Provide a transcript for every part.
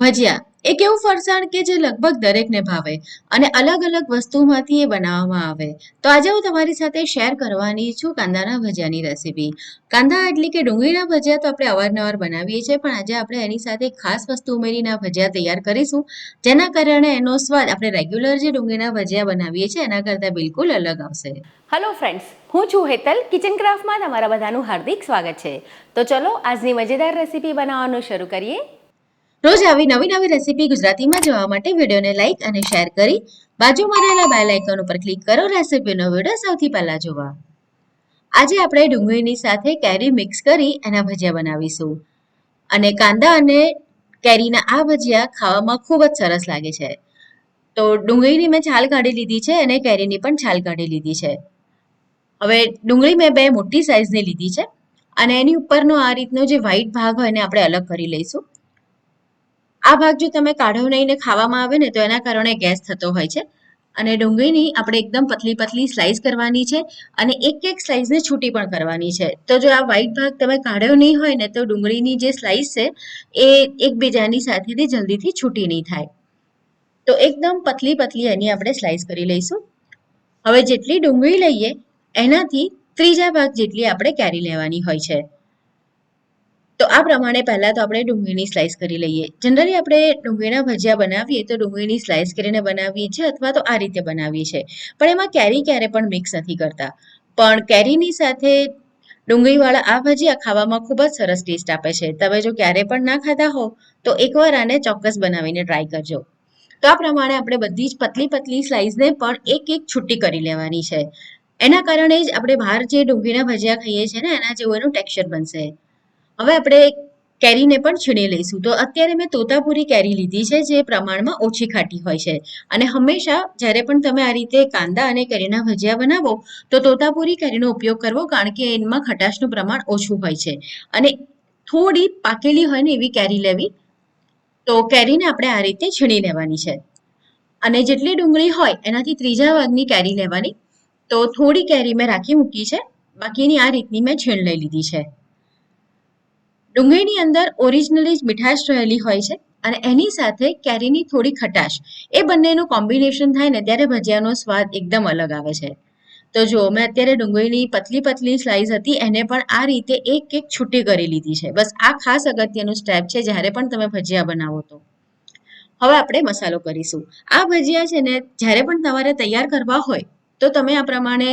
ભજીયા. એક એવું ફરસાણ કે જે લગભગ દરેકને ભાવે અને અલગ અલગ વસ્તુમાંથી એ બનાવવામાં આવે. તો આજે હું તમારી સાથે શેર કરવાની છું કાંદાના ભજીયાની રેસીપી કાંદા એટલે કે ડુંગળીના ભજીયા તો આપણે અવારનવાર બનાવીએ છીએ, પણ આજે આપણે એની સાથે ખાસ વસ્તુ ઉમેરીને ભજીયા તૈયાર કરીશું. જેના કારણે એનો સ્વાદ આપણે રેગ્યુલર જે ડુંગળીના ભજીયા બનાવીએ છીએ, એના કરતાં બિલકુલ અલગ આવશે. હલો ફ્રેન્ડ્સ હું છું હેતલ કિચન ક્રાફ્ટમાં તમારા બધાનું હાર્દિક સ્વાગત છે. તો ચલો આજની મજેદાર રેસીપી બનાવવાનું શરૂ કરીએ. રોજ આવી નવી નવી રેસીપી ગુજરાતીમાં જોવા માટે વિડીયોને લાઇક અને શેર કરી બાજુમાં રહેલા બેલ આઇકન ઉપર ક્લિક કરો રેસીપીનો વીડિયો સૌથી પહેલા જોવા. આજે આપણે ડુંગળીની સાથે કેરી મિક્સ કરી એના ભજીયા બનાવીશું. અને કાંદા અને કેરીના આ ભજીયા ખાવામાં ખૂબ જ સરસ લાગે છે. તો ડુંગળીની મેં છાલ કાઢી લીધી છે અને કેરીની પણ છાલ કાઢી લીધી છે. હવે ડુંગળી મેં બે મોટી સાઇઝની લીધી છે અને એની ઉપરનો આ રીતનો જે વ્હાઈટ ભાગ હોય એને આપણે અલગ કરી લઈશું. આ ભાગ જો તમે કાઢો નહીં ને ખાવામાં આવે ને તો એના કારણે ગેસ થતો હોય છે. અને ડુંગળીની આપણે એકદમ પતલી પતલી સ્લાઈસ કરવાની છે અને એક એક સ્લાઈસને છૂટી પણ કરવાની છે. તો જો આ વ્હાઈટ ભાગ તમે કાઢ્યો નહીં હોય ને તો ડુંગળીની જે સ્લાઈસ છે એ એકબીજાની સાથેથી જલ્દીથી છૂટી નહીં થાય. તો એકદમ પતલી પતલી એની આપણે સ્લાઈસ કરી લઈશું. હવે જેટલી ડુંગળી લઈએ એનાથી ત્રીજા ભાગ જેટલી આપણે કેરી લેવાની હોય છે. આ પ્રમાણે પહેલાં તો આપણે ડુંગળીની સ્લાઈસ કરી લઈએ. જનરલી આપણે ડુંગળીના ભજીયા બનાવીએ તો ડુંગળીની સ્લાઈસ કરીને બનાવીએ છીએ અથવા તો આ રીતે બનાવીએ છીએ. પણ એમાં કેરી ક્યારે પણ મિક્સ નથી કરતા. પણ કેરીની સાથે ડુંગળીવાળા આ ભજીયા ખાવામાં ખૂબ જ સરસ ટેસ્ટ આપે છે. તમે જો ક્યારે પણ ના ખાધા હો, તો એકવાર આને ચોક્કસ બનાવીને ટ્રાય કરજો. તો આ પ્રમાણે આપણે બધી જ પતલી પતલી સ્લાઈસને પણ એક એક છૂટી કરી લેવાની છે. એના કારણે જ આપણે બહાર જે ડુંગળીના ભજીયા ખાઈએ છીએ ને, એના જેવું એનું ટેક્સચર બનશે. હવે આપણે કેરીને પણ છીણી લઈશું. તો અત્યારે મેં તોતાપુરી કેરી લીધી છે, જે પ્રમાણમાં ઓછી ખાટી હોય છે. અને હંમેશા જ્યારે પણ તમે આ રીતે કાંદા અને કેરીના ભજીયા બનાવો, તો તોતાપુરી કેરીનો ઉપયોગ કરવો, કારણ કે એમાં ખટાશનું પ્રમાણ ઓછું હોય છે. અને થોડી પાકેલી હોય ને એવી કેરી લેવી, તો કેરીને આપણે આ રીતે છીણી લેવાની છે. અને જેટલી ડુંગળી હોય, એનાથી ત્રીજા ભાગની કેરી લેવાની. તો થોડી કેરી મેં રાખી મૂકી છે, બાકીની આ રીતની મેં છીણ લઈ લીધી છે. ડુંગળીની અંદર ઓરિજિનલી જ મીઠાશ રહેલી હોય છે અને એની સાથે કેરીની થોડી ખટાશ. એ બંનેનું કોમ્બિનેશન થાય ને ત્યારે ભજીયાનો સ્વાદ એકદમ અલગ આવે છે. તો જો મેં અત્યારે ડુંગળીની પતલી પતલી સ્લાઈસ હતી, એને પણ આ રીતે એક એક છૂટી કરી લીધી છે. બસ આ ખાસ અગત્યનું સ્ટેપ છે જ્યારે પણ તમે ભજીયા બનાવો તો. હવે આપણે મસાલો કરીશું. આ ભજીયા છે ને, જ્યારે પણ તમારે તૈયાર કરવા હોય, તો તમે આ પ્રમાણે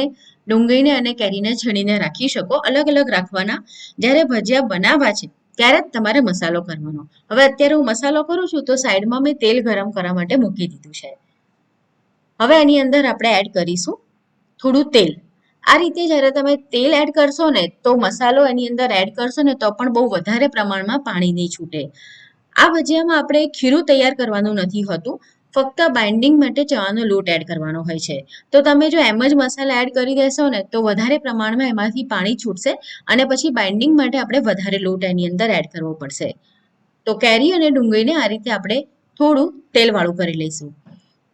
ડુંગળીને અને કેરીને છણીને રાખી શકો, અલગ અલગ રાખવાના. જ્યારે ભજીયા બનાવવા છે, ત્યારે જ તમારે મસાલો કરવાનો. હવે અત્યારે હું મસાલો કરું છું, તો સાઈડમાં મેં તેલ ગરમ કરવા માટે મૂકી દીધું છે. હવે એની અંદર આપણે એડ કરીશું થોડું તેલ. આ રીતે જ્યારે તમે તેલ એડ કરશો ને, તો મસાલો એની અંદર એડ કરશો ને, તો પણ બહુ વધારે પ્રમાણમાં પાણી નહીં છૂટે. આ ભજીયામાં આપણે ખીરું તૈયાર કરવાનું નથી હોતું. ફક્ત બાઇન્ડિંગ માટે ચવાનો લોટ એડ કરવાનો હોય છે. તો તમે જો એમ જ મસાલા એડ કરી દેશો ને, તો વધારે પ્રમાણમાં એમાંથી પાણી છૂટશે અને પછી બાઇન્ડિંગ માટે આપણે વધારે લોટ એની અંદર એડ કરવો પડશે. તો કેરી અને ડુંગળીને આ રીતે આપણે થોડું તેલવાળું કરી લઈશું.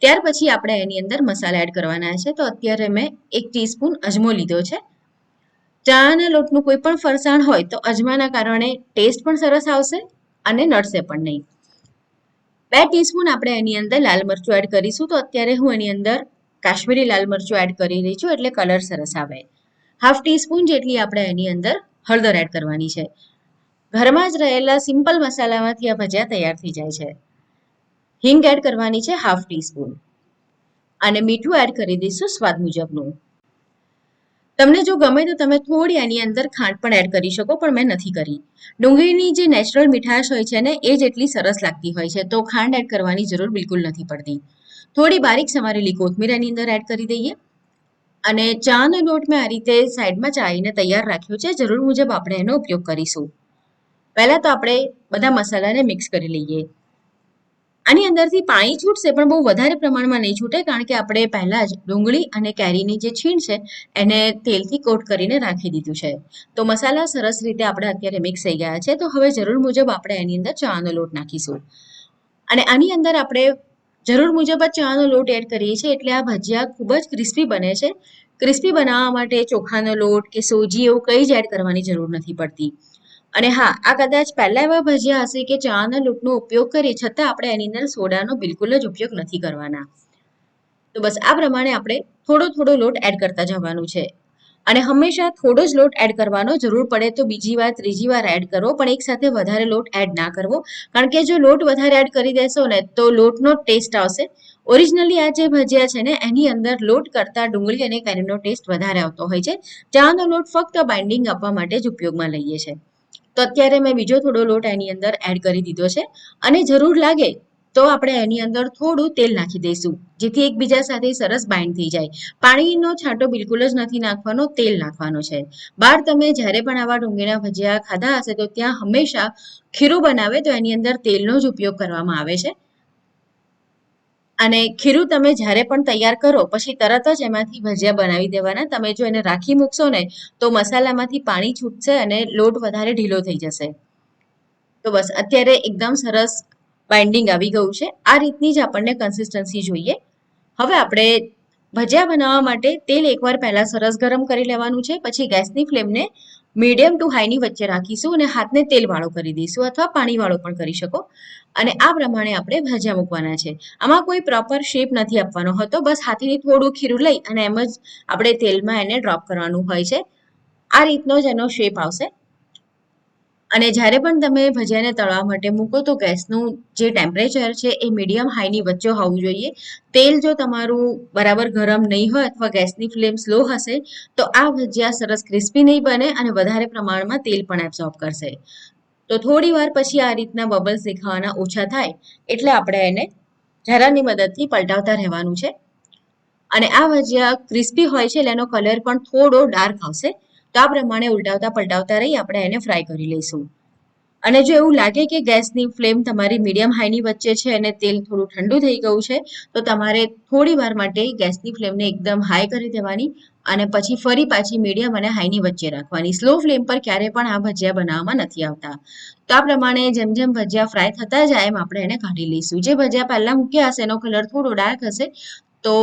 ત્યાર પછી આપણે એની અંદર મસાલા એડ કરવાના છે. તો અત્યારે મેં એક ટીસ્પૂન અજમો લીધો છે. ચાના લોટનું કોઈ પણ ફરસાણ હોય તો અજમાના કારણે ટેસ્ટ પણ સરસ આવશે અને નડશે પણ નહીં. બે ટીસ્પૂન આપણે એની અંદર લાલ મરચું એડ કરીશું. તો અત્યારે હું એની અંદર કાશ્મીરી લાલ મરચું એડ કરી રહી છું, એટલે કલર સરસ આવે. હાફ ટીસ્પૂન જેટલી આપણે એની અંદર હળદર એડ કરવાની છે. ઘરમાં જ રહેલા સિમ્પલ મસાલામાંથી આ ભજીયા તૈયાર થઈ જાય છે. હિંગ એડ કરવાની છે હાફ ટીસ્પૂન અને મીઠું એડ કરી દઈશું સ્વાદ મુજબનું. તમને જો ગમે તો તમે થોડી એની અંદર ખાંડ પણ એડ કરી શકો, પણ મેં નથી કરી. ડુંગળીની જે નેચરલ મીઠાશ હોય છે ને, એ જેટલી સરસ લાગતી હોય છે. તો ખાંડ એડ કરવાની જરૂર બિલકુલ નથી પડતી. થોડી બારીક સમારેલી કોથમીર એની અંદર એડ કરી દઈએ. અને ચાનો લોટ મેં આ રીતે સાઈડમાં ચાઈને તૈયાર રાખ્યો છે. જરૂર મુજબ આપણે એનો ઉપયોગ કરીશું. પહેલાં તો આપણે બધા મસાલાને મિક્સ કરી લઈએ. આની અંદરથી પાણી છૂટશે, પણ બહુ વધારે પ્રમાણમાં નહીં છૂટે, કારણ કે આપણે પહેલાં જ ડુંગળી અને કેરીની જે છીણ છે, એને તેલથી કોટ કરીને રાખી દીધું છે. તો મસાલા સરસ રીતે આપણે અત્યારે મિક્સ થઈ ગયા છે, તો હવે જરૂર મુજબ આપણે એની અંદર ચાનો લોટ નાખીશું. અને આની અંદર આપણે જરૂર મુજબ જ ચાનો લોટ એડ કરીએ છીએ, એટલે આ ભજીયા ખૂબ જ ક્રિસ્પી બને છે. ક્રિસ્પી બનાવવા માટે ચોખાનો લોટ કે સોજી એવું કંઈ જ એડ કરવાની જરૂર નથી પડતી. અને હા, આ કદાચ પહેલા એવા ભજીયા હશે કે ચણાના લોટનો ઉપયોગ કરી છતાં આપણે એની અંદર સોડાનો બિલકુલ જ ઉપયોગ નથી કરવાના. તો બસ આ પ્રમાણે આપણે થોડો થોડો લોટ એડ કરતા જવાનું છે. અને હંમેશા થોડો જ લોટ એડ કરવાનો જરૂર પડે તો બીજી વાર, ત્રીજી વાર એડ કરવો પણ એક સાથે વધારે લોટ એડ ના કરવો. કારણ કે જો લોટ વધારે એડ કરી દેશો ને, તો લોટનો ટેસ્ટ આવશે. ઓરિજિનલી આ જે ભજીયા છે ને, એની અંદર લોટ કરતાં ડુંગળી અને કેરીનો ટેસ્ટ વધારે આવતો હોય છે. ચાનો લોટ ફક્ત બાઇન્ડિંગ આપવા માટે જ ઉપયોગમાં લઈએ છીએ. તો અત્યારે મેં બીજો થોડો લોટ એની અંદર એડ કરી દીધો છે. અને જરૂર લાગે તો આપણે એની અંદર થોડું તેલ નાખી દઈશું, જેથી એકબીજા સાથે સરસ બાઇન્ડ થઈ જાય. પાણીનો છાંટો બિલકુલ જ નથી નાખવાનો, તેલ નાખવાનો છે. બહાર તમે જ્યારે પણ આવા ડુંગળીના ભજીયા ખાધા હશે તો ત્યાં હંમેશા ખીરું બનાવે તો એની અંદર તેલનો જ ઉપયોગ કરવામાં આવે છે. અને ખીરું તમે જ્યારે પણ તૈયાર કરો, પછી તરત જ એમાંથી ભજીયા બનાવી દેવાના. તમે જો એને રાખી મૂકશો ને, તો મસાલામાંથી પાણી છૂટશે અને લોટ વધારે ઢીલો થઈ જશે. તો બસ, અત્યારે એકદમ સરસ બાઇન્ડિંગ આવી ગયું છે. આ રીતની જ આપણને કન્સિસ્ટન્સી જોઈએ. હવે આપણે ભજીયા બનાવવા માટે તેલ એકવાર પહેલાં સરસ ગરમ કરી લેવાનું છે. પછી ગેસની ફ્લેમને મીડિયમ ટુ હાઈની વચ્ચે રાખીશું અને હાથને તેલવાળો કરી દઈશું અથવા પાણીવાળો પણ કરી શકો. અને આ પ્રમાણે આપણે ભજીયા મૂકવાના છે. આમાં કોઈ પ્રોપર શેપ નથી આપવાનો હોતો, બસ હાથેથી થોડું ખીરું લઈ અને એમ જ આપણે તેલમાં એને ડ્રોપ કરવાનું હોય છે. આ રીતનો જ એનો શેપ આવશે. અને જ્યારે પણ તમે ભજીયાને તળવા માટે મૂકો તો ગેસનું જે ટેમ્પરેચર છે એ મીડિયમ હાઈની વચ્ચે હોવું જોઈએ. તેલ જો તમારું બરાબર ગરમ નહીં હોય અથવા ગેસની ફ્લેમ સ્લો હશે, તો આ ભજીયા સરસ ક્રિસ્પી નહીં બને અને વધારે પ્રમાણમાં તેલ પણ એબ્ઝોર્બ કરશે. તો થોડી વાર પછી આ રીતના બબલ્સ દેખાવાના ઓછા થાય, એટલે આપણે એને જરાની મદદથી પલટાવતા રહેવાનું છે. અને આ ભજીયા ક્રિસ્પી હોય છે, એટલે એનો કલર પણ થોડો ડાર્ક આવશે. તો આ પ્રમાણે ઉલટાવતા પલટાવતા રહી આપણે એને ફ્રાય કરી લઈશું. અને જો એવું લાગે કે ગેસની ફ્લેમ તમારી મીડિયમ હાઈની વચ્ચે છે અને તેલ થોડું ઠંડુ થઈ ગયું છે, તો તમારે થોડી વાર માટે ગેસની ફ્લેમને એકદમ હાઈ કરી દેવાની અને પછી ફરી પાછી મીડિયમ અને હાઈની વચ્ચે રાખવાની. સ્લો ફ્લેમ પર ક્યારે પણ આ ભજીયા બનાવવામાં નથી આવતા. તો આ પ્રમાણે જેમ જેમ ભજીયા ફ્રાય થતા જાય એમ આપણે એને કાઢી લઈશું. જે ભજીયા પહેલાં મૂક્યા હશે, એનો કલર થોડો ડાર્ક હશે, તો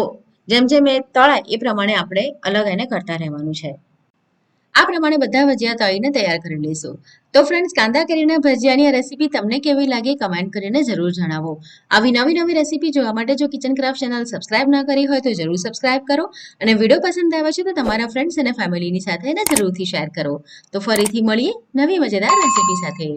જેમ જેમ એ તળાય એ પ્રમાણે આપણે અલગ એને કરતા રહેવાનું છે. આ પ્રમાણે બધા ભજીયા તળીને તૈયાર કરી લઈશું. તો ફ્રેન્ડ્સ કાંદા કેરીના ભજીયાની આ રેસીપી તમને કેવી લાગે કમેન્ટ કરીને જરૂર જણાવો. આવી નવી નવી રેસીપી જોવા માટે જો કિચન ક્રાફ્ટ ચેનલ સબસ્ક્રાઇબ ન કરી હોય તો જરૂર સબસ્ક્રાઇબ કરો અને વીડિયો પસંદ આવે છે તો તમારા ફ્રેન્ડ્સ અને ફેમિલીની સાથે એને જરૂરથી શેર કરો. તો ફરીથી મળીએ નવી મજેદાર રેસીપી સાથે.